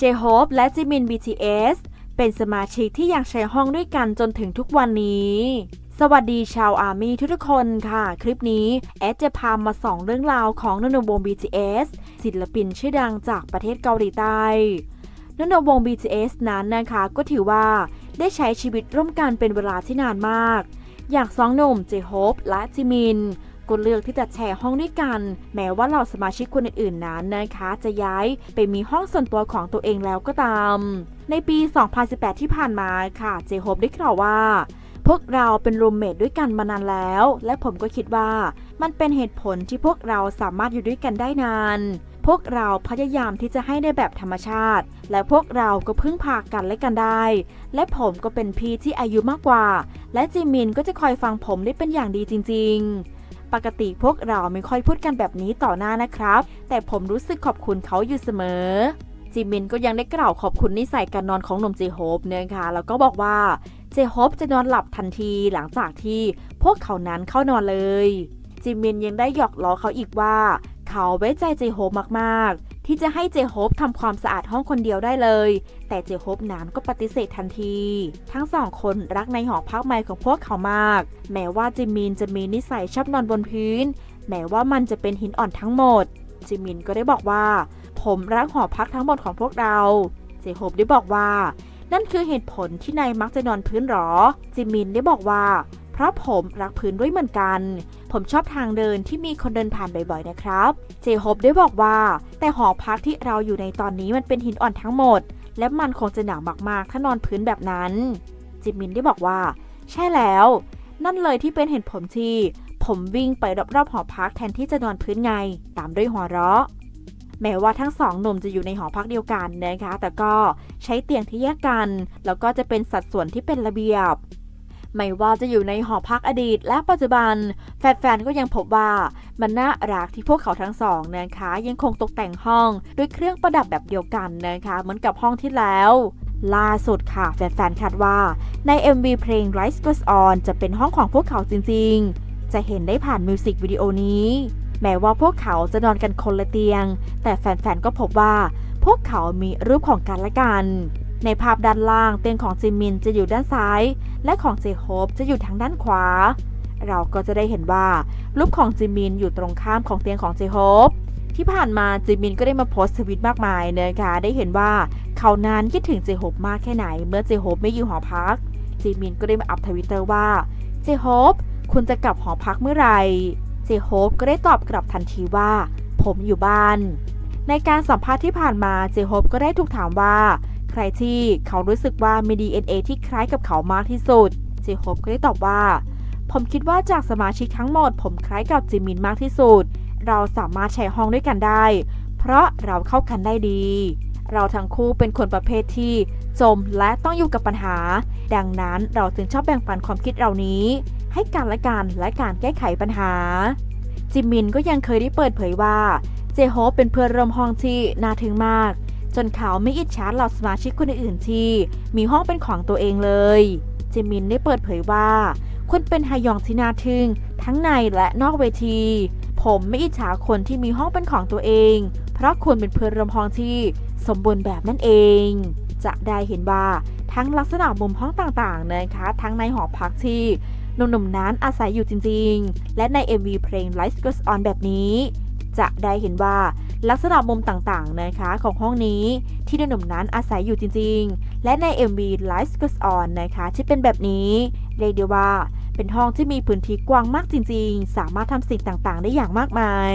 เจโฮปและจิมิน BTS เป็นสมาชิกที่ยังใช้ห้องด้วยกันจนถึงทุกวันนี้ สวัสดีชาวอาร์มี่ทุกๆคนค่ะ คลิปนี้แอดจะพามาสองเรื่องราวของนนวง BTS ศิลปินชื่อดังจากประเทศเกาหลีใต้นนวง BTS นั้นนะคะก็ถือว่าได้ใช้ชีวิตร่วมกันเป็นเวลาที่นานมาก อย่างสองหนุ่มเจโฮปและจิมิน ก็เลือกที่จะแชร์ห้องด้วยกัน แม้ว่าเหล่าสมาชิกคนอื่นๆนั้นนะคะ จะย้ายไปมีห้องส่วนตัวของตัวเองแล้วก็ตาม ในปี 2018 ที่ผ่านมาค่ะ เจโฮปได้กล่าวว่า พวกเราเป็นรูมเมทด้วยกันมานานแล้ว และผมก็คิดว่า มันเป็นเหตุผลที่พวกเราสามารถอยู่ด้วยกันได้นานพวกเราพยายามที่จะให้ได้แบบธรรมชาติ และพวกเราก็พึ่งพากันและกันได้ และผมก็เป็นพี่ที่อายุมากกว่า และจิมินก็จะคอยฟังผมได้เป็นอย่างดีจริง ๆ ปกติพวกเราไม่ค่อยพูดกันแบบนี้ต่อหน้านะครับ แต่ผมรู้สึกขอบคุณเขาอยู่เสมอจิมินก็ยังได้กล่าวขอบคุณนิสัยการนอนของหนุ่มเจโฮปนะคะแล้วก็บอกว่าเจโฮปจะนอนหลับทันทีหลังจากที่พวกเขานั้นเข้านอนเลยจิมินยังได้หยอกล้อเขาอีกว่า เขาไว้ใจเจโฮปมากๆ ที่จะให้เจโฮปทำความสะอาดห้องคนเดียวได้เลย แต่เจโฮปนั้นก็ปฏิเสธทันที ทั้งสองคนรักในหอพักใหม่ของพวกเขามาก แม้ว่าจิมินจะมีนิสัยชอบนอนบนพื้น แม้ว่ามันจะเป็นหินอ่อนทั้งหมด จิมินก็ได้บอกว่า ผมรักหอพักทั้งหมดของพวกเรา เจโฮปได้บอกว่า นั่นคือเหตุผลที่นายมักจะนอนพื้นหรอ จิมินได้บอกว่า เพราะผมรักพื้นด้วยเหมือนกัน ผมชอบทางเดินที่มีคนเดินผ่านบ่อยๆนะครับ เจโฮปได้บอกว่า แต่หอพักที่เราอยู่ในตอนนี้มันเป็นหินอ่อนทั้งหมด และมันคงจะหนาวมากๆ ถ้านอนพื้นแบบนั้น จิมินได้บอกว่า ใช่แล้ว นั่นเลยที่เป็นเหตุผลที่ ผมวิ่งไปรอบๆหอพักแทนที่จะนอนพื้นไง ตามด้วยหัวเราะแม้ว่าทั้งสองหนุ่มจะอยู่ในหอพักเดียวกันนะคะ แต่ก็ใช้เตียงที่แยกกัน แล้วก็จะเป็นสัดส่วนที่เป็นระเบียบ ไม่ว่าจะอยู่ในหอพักอดีตและปัจจุบัน แฟนๆ ก็ยังพบว่ามันน่ารักที่พวกเขาทั้งสองนะคะ ยังคงตกแต่งห้องด้วยเครื่องประดับแบบเดียวกันนะคะ เหมือนกับห้องที่แล้วล่าสุดค่ะแฟนๆ คาดว่าใน MV เพลง Rise Goes On จะเป็นห้องของพวกเขาจริงๆ จะเห็นได้ผ่านมิวสิกวิดีโอนี้ แม้ว่าพวกเขาจะนอนกันคนละเตียง แต่แฟนๆ ก็พบว่า พวกเขามีรูปของกันและกัน ในภาพด้านล่างเตียงของจิมินจะอยู่ด้านซ้าย และของเจโฮปจะอยู่ทางด้านขวา เราก็จะได้เห็นว่ารูปของจิมินอยู่ตรงข้ามของเตียงของเจโฮปที่ผ่านมาจิมินก็ได้มาโพสต์ทวิตมากมายนะคะได้เห็นว่าเขานั้นคิดถึงเจโฮปมากแค่ไหน เมื่อเจโฮปไม่อยู่หอพักจิมินก็ได้มาอัพทวิตเตอร์ว่าเจโฮปคุณจะกลับหอพักเมื่อไหร่เจโฮปก็ได้ตอบกลับทันทีว่า ผมอยู่บ้าน ในการสัมภาษณ์ที่ผ่านมาเจโฮปก็ได้ถูกถามว่า ครที่เขารู้สึกว่ามี DNA ที่คล้ายกับเขามากที่สุดเจโฮปก็ได้ตอบว่า ผมคิดว่าจากสมาชิกทั้งหมด ผมคล้ายกับจิมินมากที่สุด เราสามารถแชร์ห้องด้วยกันได้ เพราะเราเข้ากันได้ดี เราทั้งคู่เป็นคนประเภทที่จมและต้องอยู่กับปัญหา ดังนั้นเราจึงชอบแบ่งปันความคิดเรานี้ ให้กันและกันและการแก้ไขปัญหา จิมินก็ยังเคยได้เปิดเผยว่า เจโฮปเป็นเพื่อนร่วมห้องที่น่าทึ่งมาก จนเขาไม่อิจฉาเหล่าสมาชิกคนอื่นที่มีห้องเป็นของตัวเองเลย จิมินได้เปิดเผยว่าคุณเป็นฮายองที่น่าทึ่งทั้งในและนอกเวที ผมไม่อิจฉาคนที่มีห้องเป็นของตัวเอง เพราะคุณเป็นเพื่อนร่วมห้องที่สมบูรณ์แบบนั่นเอง จะได้เห็นว่าทั้งลักษณะมุมห้องต่างๆนะคะ ทั้งในหอพักที่หนุ่มๆนั้นอาศัยอยู่จริงๆ และใน MV เพลง Life Goes On แบบนี้ จะได้เห็นว่าลักษณะมุมต่างๆนะคะของห้องนี้ที่หนุ่มนั้นอาศัยอยู่จริงๆ และใน MV Life Goes On นะคะที่เป็นแบบนี้เรียกได้ว่าเป็นห้องที่มีพื้นที่กว้างมากจริงๆ สามารถทำสิ่งต่างๆ ได้อย่างมากมาย